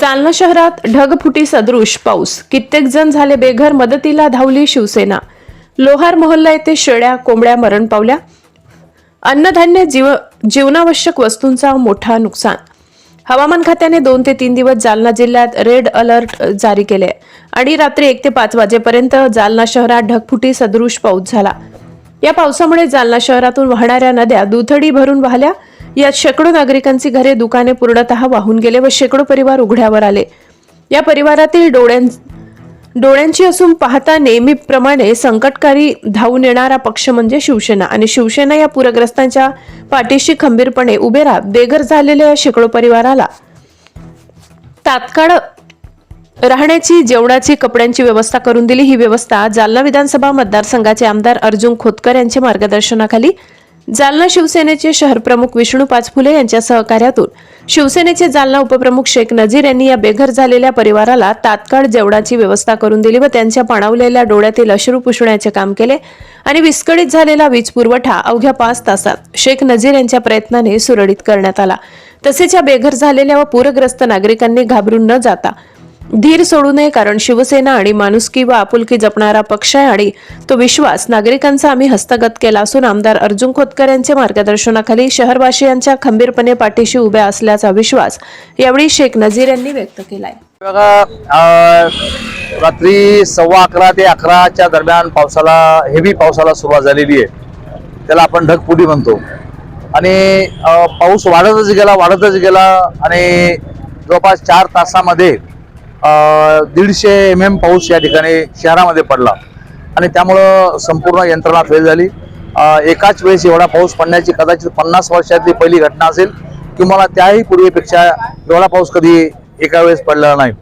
जालना शहरात ढगफुटी सदृश पाऊस. कित्येक जण झाले बेघर मदतीला धावली शिवसेना. लोहार मोहल्ला येथे शेळ्या कोंबड्या मरण पावल्या. अन्नधान्य जीव जीवनावश्यक वस्तूंचा मोठा नुकसान. हवामान खात्याने दोन ते तीन दिवस जालना जिल्ह्यात रेड अलर्ट जारी केले. आणि रात्री एक ते पाच वाजेपर्यंत जालना शहरात ढगफुटी सदृश पाऊस झाला. या पावसामुळे जालना शहरातून वाहणाऱ्या नद्या दुथडी भरून वाहल्या. यात शेकडो नागरिकांची घरे दुकाने पूर्णतः वाहून गेले व शेकडो परिवार उघड्यावर आले. या परिवारातील डोळ्यां डोळ्यांची असून पाहता नेहमीप्रमाणे संकटकारी धावून येणारा पक्ष म्हणजे शिवसेना. आणि शिवसेना या पूरग्रस्तांच्या पाठीशी खंबीरपणे उभे राहत बेघर झालेल्या या शेकडो परिवाराला तात्काळ राहण्याची जेवणाची कपड्यांची व्यवस्था करून दिली. ही व्यवस्था जालना विधानसभा मतदारसंघाचे आमदार अर्जुन खोतकर यांच्या मार्गदर्शनाखाली जालना शिवसेनेचे शहर प्रमुख विष्णू पाचफुले यांच्या सहकार्यातून शिवसेनेचे जालना उपप्रमुख शेख नजीर यांनी या बेघर झालेल्या परिवाराला तात्काळ जेवणाची व्यवस्था करून दिली व त्यांच्या पाणावलेल्या डोळ्यातील अश्रू पुसण्याचे काम केले आणि विस्कळीत झालेला वीज पुरवठा अवघ्या पाच तासात शेख नजीर यांच्या प्रयत्नाने सुरळीत करण्यात आला. तसेच या बेघर झालेल्या व पूरग्रस्त नागरिकांनी घाबरून न जाता धीर सोडू नये कारण शिवसेना आणि माणुसकी व आपुलकी जपणारा पक्ष आहे आणि तो विश्वास नागरिकांचा आम्ही हस्तगत केला असून आमदार अर्जुन खोतकर यांच्या मार्गदर्शनाखाली शहरवासियांच्या खंबीरपणे पाठीशी उभ्या असल्याचा विश्वास यावेळी शेख नझीर यांनी व्यक्त केलाय. बघा रात्री सव्वा अकरा ते अकराच्या दरम्यान पावसाला हेवी पावसाला सुरुवात झालेली आहे. त्याला आपण ढगपुडी म्हणतो. आणि पाऊस वाढतच गेला वाढतच गेला आणि जवळपास चार तासामध्ये दीडशे एम एम पाऊस या ठिकाणी शहरामध्ये पडला. आणि त्यामुळं संपूर्ण यंत्रणा फेल झाली. एकाच वेळेस एवढा पाऊस पडण्याची कदाचित पन्नास वर्षातली पहिली घटना असेल किंवा त्याही पूर्वीपेक्षा एवढा पाऊस कधी एका वेळेस पडलेला नाही.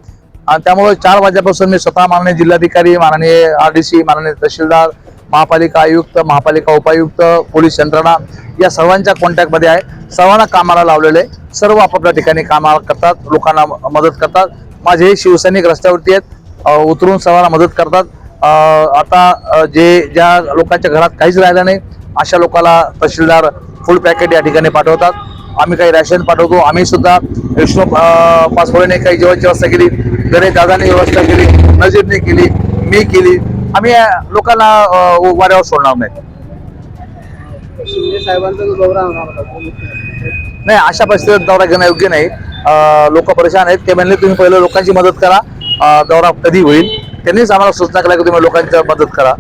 आणि त्यामुळे चार वाजल्यापासून मी स्वतः माननीय जिल्हाधिकारी माननीय आर डी सी माननीय तहसीलदार महापालिका आयुक्त महापालिका उपायुक्त पोलीस यंत्रणा या सर्वांच्या कॉन्टॅक्टमध्ये आहे. सर्वांना कामाला लावलेले सर्व आपापल्या ठिकाणी कामाला करतात लोकांना म- मदत करतात. माझे शिवसैनिक रस्त्यावरती आहेत उतरून सर्वांना मदत करतात. आता जे ज्या लोकांच्या घरात काहीच राहिलं नाही अशा लोकांना तहसीलदार फुल पॅकेट या ठिकाणी पाठवतात. आम्ही काही रॅशन पाठवतो. आम्ही सुद्धा विष्णू अं, पाचपोळेने काही जेवणाची व्यवस्था केली गणेश दादाने व्यवस्था केली नजीरने केली मी केली. आम्ही लोकांना वाऱ्यावर सोडणार नाही. नाही अशा परिस्थितीत दौरा घेणं योग्य नाही. लोक परेशान आहेत. ते म्हणले तुम्ही पहिलं लोकांची मदत करा. दौरा कधी होईल? त्यांनीच आम्हाला सूचना केल्या की तुम्ही लोकांची मदत करा.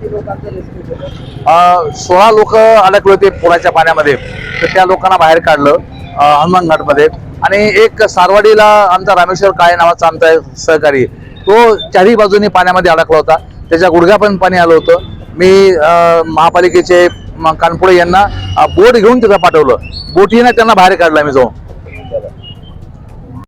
सोळा लोक अडकले होते पुराच्या पाण्यामध्ये. तर त्या लोकांना बाहेर काढलं हनुमान घाटमध्ये. आणि एक सारवाडीला आमचा रामेश्वर काळे नावाचा आमचा सहकारी तो चारही बाजूनी पाण्यामध्ये अडकला होता. त्याच्या गुडघ्या पण पाणी आलं होतं. मी महापालिकेचे कानपुडे यांना बोट घेऊन तिथं पाठवलं. बोटीनं त्यांना बाहेर काढलं मी जाऊन.